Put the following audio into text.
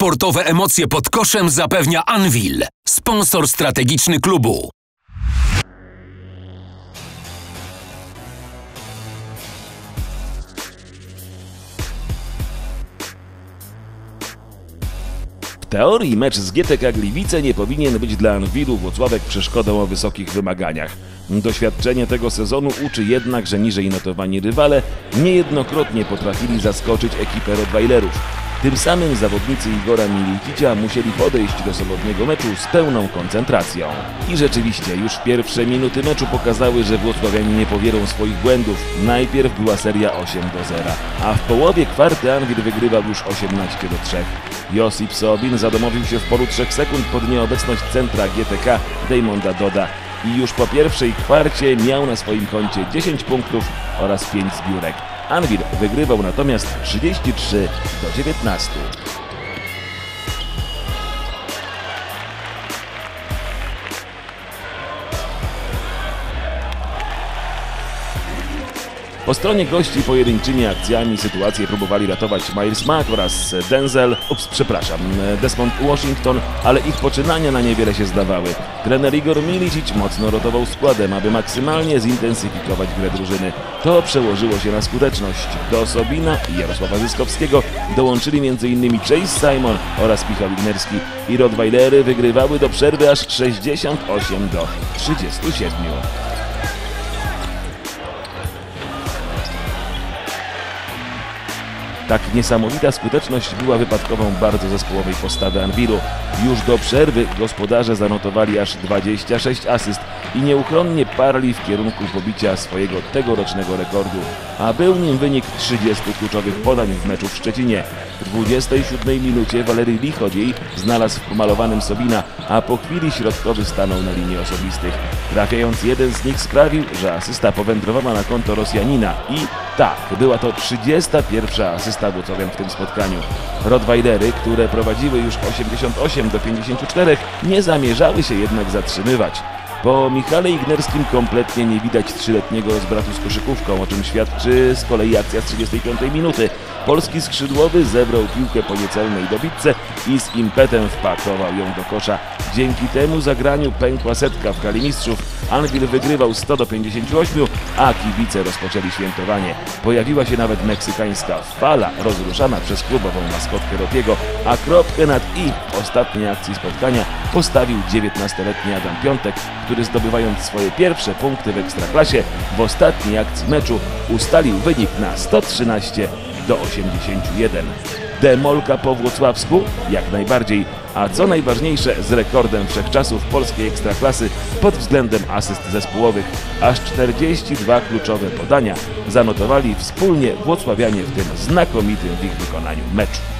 Sportowe emocje pod koszem zapewnia Anvil, sponsor strategiczny klubu. Teorii mecz z GTK Gliwice nie powinien być dla Anwilu Włocławek przeszkodą o wysokich wymaganiach. Doświadczenie tego sezonu uczy jednak, że niżej notowani rywale niejednokrotnie potrafili zaskoczyć ekipę Rottweilerów. Tym samym zawodnicy Igora Milicicia musieli podejść do sobotniego meczu z pełną koncentracją. I rzeczywiście, już pierwsze minuty meczu pokazały, że Włocławianie nie powierą swoich błędów. Najpierw była seria 8 do 0, a w połowie kwarty Anwil wygrywał już 18 do 3. Josip Sobin zadomowił się w polu 3 sekund pod nieobecność centra GTK Dejmonda Doda i już po pierwszej kwarcie miał na swoim koncie 10 punktów oraz 5 zbiórek. Anvil wygrywał natomiast 33 do 19. Po stronie gości pojedynczymi akcjami sytuację próbowali ratować Miles Mack oraz Denzel, ups, przepraszam, Desmond Washington, ale ich poczynania na niewiele się zdawały. Trener Igor Milicic mocno rotował składem, aby maksymalnie zintensyfikować grę drużyny. To przełożyło się na skuteczność. Do Sobina i Jarosława Zyskowskiego dołączyli m.in. Chase Simon oraz Michał Ignerski i Rottweilery wygrywały do przerwy aż 68 do 37. Tak niesamowita skuteczność była wypadkową bardzo zespołowej postawy Anwilu. Już do przerwy gospodarze zanotowali aż 26 asyst i nieuchronnie parli w kierunku pobicia swojego tegorocznego rekordu, a był nim wynik 30 kluczowych podań w meczu w Szczecinie. W 27 minucie Walery Lichodziej znalazł w pomalowanym Sobina, a po chwili środkowy stanął na linii osobistych. Trafiając jeden z nich sprawił, że asysta powędrowała na konto Rosjanina i tak, była to 31 asysta Włocławiem w tym spotkaniu. Rottweilery, które prowadziły już 88 do 54, nie zamierzały się jednak zatrzymywać. Po Michale Ignerskim kompletnie nie widać trzyletniego bratu z koszykówką, o czym świadczy z kolei akcja z 35 minuty. Polski skrzydłowy zebrał piłkę po niecelnej dobitce i z impetem wpakował ją do kosza. Dzięki temu zagraniu pękła setka w Kali Mistrzów. Wygrywał 100 do 58, a kibice rozpoczęli świętowanie. Pojawiła się nawet meksykańska fala rozruszana przez klubową maskotkę Rotiego, a kropkę nad i w ostatniej akcji spotkania postawił 19-letni Adam Piątek, który zdobywając swoje pierwsze punkty w Ekstraklasie w ostatniej akcji meczu ustalił wynik na 113 do 81. Demolka po włocławsku? Jak najbardziej. A co najważniejsze, z rekordem wszechczasów polskiej ekstraklasy pod względem asyst zespołowych. Aż 42 kluczowe podania zanotowali wspólnie włocławianie w tym znakomitym w ich wykonaniu meczu.